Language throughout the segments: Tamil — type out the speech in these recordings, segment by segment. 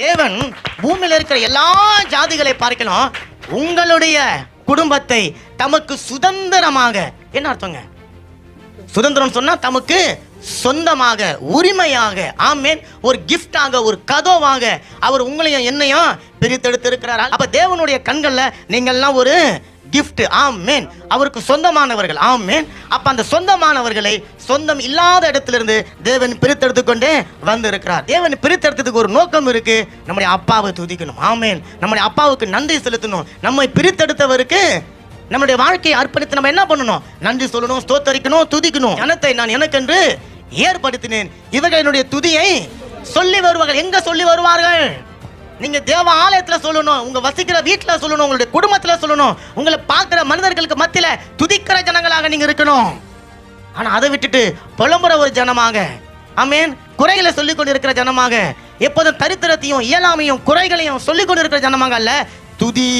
தேவன் பூமியில் இருக்கிற எல்லா ஜாதிகளை பார்க்கலாம். உங்களுடைய குடும்பத்தை தமக்கு சுதந்திரமாக என்ன அர்த்தங்க? சுதந்திரம் சொன்னா தமக்கு சொந்தமாக உரிமையாக ஆமேன். ஒரு கிஃப்டாக ஒரு கதவாக அவர் உங்களையும் என்னையும் பிரித்தெடுத்து இருக்கிறார் அப்ப தேவனுடைய கண்கள்ல நீங்கள்லாம் ஒரு gift. ஆமேன். அவருக்கு சொந்தமானவர்கள். ஆமேன். அப்ப அந்த சொந்தமானவர்களை சொந்தம் இல்லாத இடத்திலிருந்து தேவன் பிரித்தெடுத்து கொண்டே வந்திருக்கிறார். தேவன் பிரித்தெடுத்ததுக்கு ஒரு நோக்கம் இருக்கு. நம்முடைய அப்பாவை துதிக்கணும். ஆமேன். நம்முடைய அப்பாவுக்கு நன்றி செலுத்தணும். நம்மை பிரித்தெடுத்தவருக்கு நம்முடைய வாழ்க்கையை அர்ப்பணித்து நம்ம என்ன பண்ணணும்? நன்றி சொல்லணும் ஸ்தோத்தரிக்கணும் துதிக்கணும். ஜனத்தை நான் எனக்கென்று ஏற்படுத்தினேன். இவர்கள் என்னுடைய துதியை சொல்லி வருவார்கள். எங்க சொல்லி வருவார்கள்? நீங்க தேவ ஆலயத்துல சொல்லணும் உங்க வசிக்கிற வீட்டுல சொல்லணும் உங்களுடைய குடும்பத்துல சொல்லணும். உங்களை பார்க்கிற மனிதர்களுக்கு மத்தியில துதிக்கிற ஜனங்களாக நீங்க இருக்கணும். ஆனா அதை விட்டுட்டு புலம்புற ஒரு ஜனமாக அமேன் குறைகளை சொல்லிக் கொண்டிருக்கிற ஜனமாக எப்போதும் தரித்திரத்தையும் இயலாமையும் குறைகளையும் சொல்லிக் கொண்டிருக்கிற ஜனமாக அல்ல துதி.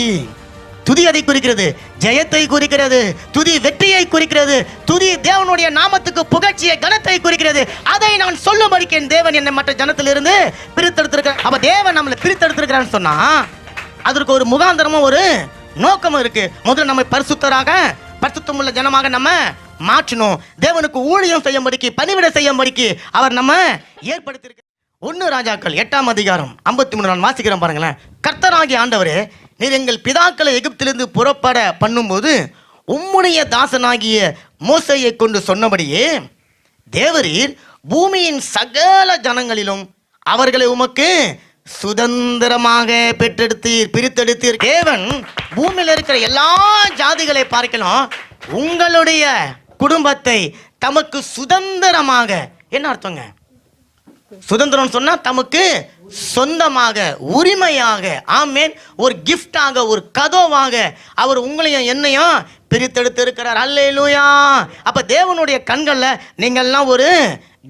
துதி அதை குறிக்கிறது ஜெயத்தை குறிக்கிறது துதி வெற்றியை குறிக்கிறது துதி தேவனுடைய நாமத்துக்கு புகழ்ச்சியை கனத்தை குறிக்கிறது. அதை நான் சொல்லும்படிக்கு என் தேவன் என்னை மற்ற ஜனத்திலிருந்து பிரித்தெடுத்திருக்க அப்ப தேவன் நம்மளை பிரித்தெடுத்திருக்கிறான்னு சொன்னா அதற்கு ஒரு முகாந்தரமும் ஒரு நோக்கமும் இருக்கு. முதல்ல நம்ம பரிசுத்தராக பரிசுத்தமுள்ள ஜனமாக நம்ம மாற்றணும் தேவனுக்கு ஊழியம் செய்யும்படிக்கு பணிவிட செய்யும்படிக்கு அவர் நம்ம ஏற்படுத்தியிருக்க ஒன்று ராஜாக்கள் எட்டாம் அதிகாரம் ஐம்பத்தி மூணு நான் வாசிக்கிறேன் பாருங்களேன். கர்த்தராகிய ஆண்டவர் நீர் எங்கள் பிதாக்களை எகிப்திலிருந்து புறப்பட பண்ணும்போது உம்முடைய தாசனாகிய மோசையை கொண்டு சொன்னபடியே தேவரீர் பூமியின் சகல ஜனங்களிலும் அவர்களை உமக்கு சுதந்திரமாக பெற்றெடுத்தீர் பிரித்தெடுத்தீர். தேவன் பூமியில் இருக்கிற எல்லா ஜாதிகளை பார்க்கலாம். உங்களுடைய குடும்பத்தை தமக்கு சுதந்திரமாக என்ன அர்த்தங்க? சுதந்திரம் சொன்னா தமக்கு சொந்தமாக உரிமையாக ஆமேன். ஒரு கிஃப்டாக ஒரு கதவாக அவர் உங்களையும் என்னையும் பிரித்தெடுத்து இருக்கிறார் அல்லேலூயா. அப்ப தேவனுடைய கண்களில் நீங்கள்லாம் ஒரு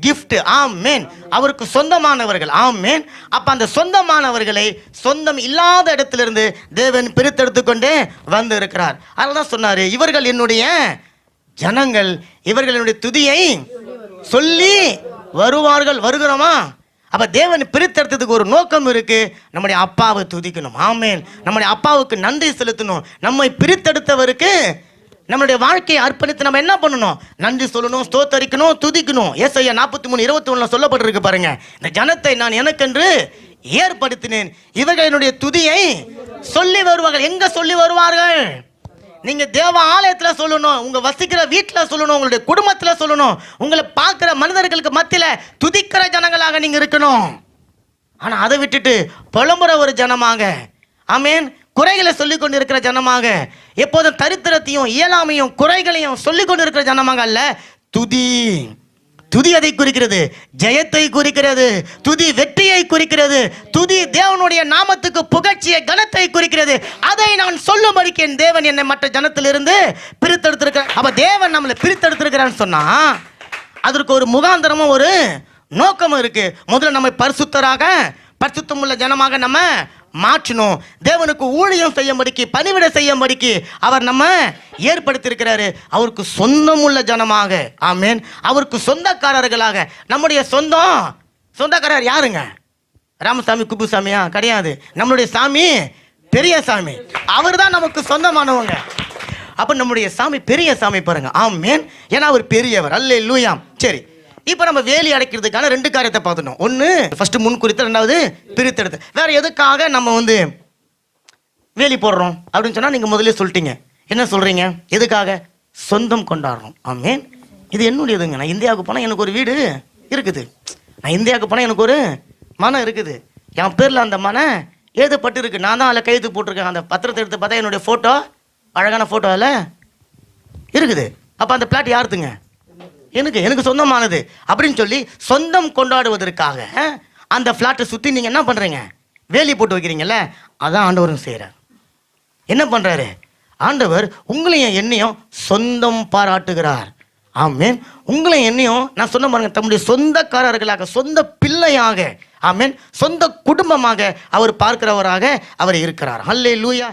கிஃப்ட் ஆமேன். அவருக்கு சொந்தமானவர்கள். ஆமேன். அப்ப அந்த சொந்தமானவர்களை சொந்தம் இல்லாத இடத்திலிருந்து தேவன் பிரித்தெடுத்து கொண்டு வந்து இருக்கிறார் அதனால சொன்னாரு இவர்கள் என்னுடைய ஜனங்கள் இவர்கள் என்னுடைய துதியை சொல்லி வருவார்கள் வருகிறோமா? அப்ப தேவன் பிரித்தெடுத்ததுக்கு ஒரு நோக்கம் இருக்கு. நம்முடைய அப்பாவை துதிக்கணும். ஆமேன். நம்முடைய அப்பாவுக்கு நன்றி செலுத்தணும். நம்மை பிரித்தெடுத்தவருக்கு நம்மளுடைய வாழ்க்கையை அர்ப்பணித்து நம்ம என்ன பண்ணணும்? நன்றி சொல்லணும் ஸ்தோத்தரிக்கணும் துதிக்கணும். எஸ் ஐயா நாற்பத்தி மூணு இருபத்தி ஒன்றில் சொல்லப்பட்டிருக்கு பாருங்க. இந்த ஜனத்தை நான் எனக்கென்று ஏற்படுத்தினேன். இவர்கள் என்னுடைய துதியை சொல்லி வருவார்கள். எங்க சொல்லி வருவார்கள்? நீங்க தேவ ஆலயத்துல சொல்லணும் உங்க வசிக்கிற வீட்டுல சொல்லணும் உங்களுடைய குடும்பத்துல சொல்லணும் உங்களை பார்க்கிற மனிதர்களுக்கு மத்தியில துதிக்கிற ஜனங்களாக நீங்க இருக்கணும். ஆனா அதை விட்டுட்டு புலம்புற ஒரு ஜனமாக ஆமேன் குறைகளை சொல்லிக் கொண்டு இருக்கிற ஜனமாக எப்போதும் தரித்திரத்தையும் இயலாமையும் குறைகளையும் சொல்லிக் கொண்டு இருக்கிற ஜனமாக அல்ல துதி. துதி அதை குறிக்கிறது ஜெயத்தை குறிக்கிறது துதி வெற்றியை குறிக்கிறது துதி தேவனுடைய நாமத்துக்கு புகழ்ச்சியை கனத்தை குறிக்கிறது. அதை நான் சொல்லும்படிக்கு என் தேவன் என்னை மற்ற ஜனத்திலிருந்து பிரித்தெடுத்திருக்கிறார் அப்ப தேவன் நம்மளை பிரித்தெடுத்திருக்கிறான்னு சொன்னா அதற்கு ஒரு முகாந்தரமும் ஒரு நோக்கமும் இருக்கு. முதல்ல நம்மை பரிசுத்தராக பரிசுத்தமுள்ள ஜனமாக நம்ம மாற்றணும் தேவனுக்கு ஊழியம் செய்யும்படிக்கு பணிவிட செய்யும்படிக்கு அவர் நம்ம ஏற்படுத்தியிருக்கிறாரு. அவருக்கு சொந்தமுள்ள ஜனமாக. ஆமேன். அவருக்கு சொந்தக்காரர்களாக. நம்முடைய சொந்தம் சொந்தக்காரர் யாருங்க? ராமசாமி குப்புசாமியா? கிடையாது. நம்மளுடைய சாமி பெரிய சாமி. அவர் தான் நமக்கு சொந்தமானவங்க. அப்போ நம்முடைய சாமி பெரிய சாமி பாருங்க. ஆமேன். ஏன்னா அவர் பெரியவர். அல்ல லூயாம் சரி. இப்போ நம்ம வேலி அடைக்கிறதுக்கான ரெண்டு காரியத்தை பார்த்துட்டோம். ஒன்று ஃபஸ்ட்டு முன் குறித்து ரெண்டாவது பிரித்தெடுத்து. வேற எதுக்காக நம்ம வந்து வேலி போடுறோம்? அப்படின்னு சொன்னால் நீங்கள் முதல்ல சொல்லிட்டீங்க. என்ன சொல்கிறீங்க எதுக்காக? சொந்தம் கொண்டாடுறோம். ஆமேன். இது என்னுடையதுங்க. நான் இந்தியாவுக்கு போனால் எனக்கு ஒரு வீடு இருக்குது. நான் இந்தியாவுக்கு போனால் எனக்கு ஒரு மனம் இருக்குது. என் பேரில் அந்த மனம் எழுதப்பட்டு இருக்குது நான் தான் அதில் கைது போட்டிருக்கேன். அந்த பத்திரத்தை எடுத்து பார்த்தா என்னுடைய ஃபோட்டோ அழகான ஃபோட்டோ அதில் இருக்குது. அப்போ அந்த பிளாட் யாருதுங்க? எனக்கு எனக்கு சொந்தமானது அப்படின்னு சொல்லி சொந்தம் கொண்டாடுவதற்காக அந்த ஃப்ளாட்டை சுற்றி நீங்கள் என்ன பண்ணுறீங்க வேலி போட்டு வைக்கிறீங்கல்ல அதான் ஆண்டவரும் செய்கிறார் என்ன பண்ணுறாரு ஆண்டவர் உங்களையும் என்னையும் சொந்தம் பாராட்டுகிறார். ஆமேன். உங்களையும் என்னையும் நான் சொன்ன பாருங்க தம்முடைய சொந்தக்காரர்களாக சொந்த பிள்ளையாக ஆமேன் சொந்த குடும்பமாக அவர் பார்க்கிறவராக அவர் இருக்கிறார். அல்லே லூயா